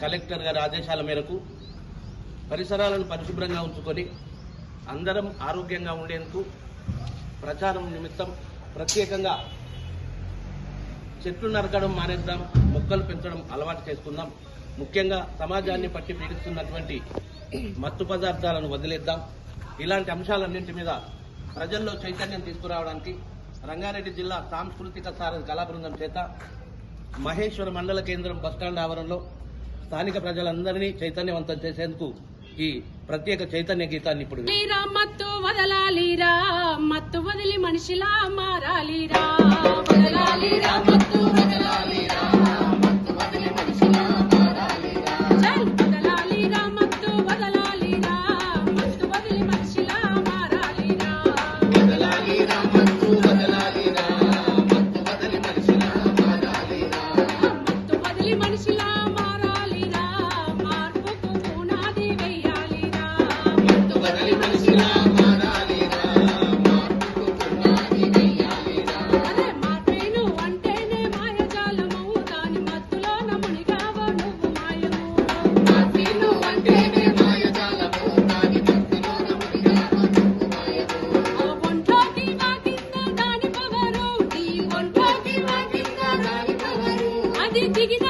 Collector గారి ఆదేశాల మేరకు పరిసరాలను పరిశుభ్రంగా ఉంచుకొని అందరం ఆరోగ్యంగా ఉండేందుకు ప్రచారం నిమిత్తం ప్రత్యేకంగా చెట్లు నరకడం మానేద్దాం మొక్కలు పెంచడం అలవాటు చేసుకుందాం. ముఖ్యంగా సమాజాన్ని పట్టి పీడిస్తున్నటువంటి మత్తు పదార్థాలను వదిలేద్దాం. ఇలాంటి అంశాలన్నింటి మీద ప్రజల్లో చైతన్యం తీసుకురావడానికి రంగారెడ్డి జిల్లా సాంస్కృతిక సార కళా బృందం చేత మహేశ్వర మండల కేంద్రం బస్టాండ్ ఆవరణలో స్థానిక ప్రజలందరినీ చైతన్యవంతం చేసేందుకు ఈ ప్రత్యేక చైతన్య గీతాన్ని ఇప్పుడు మత్తు వదలాలిరా మత్తు వదిలి మనిషిలా మారాలిరా. Hadi.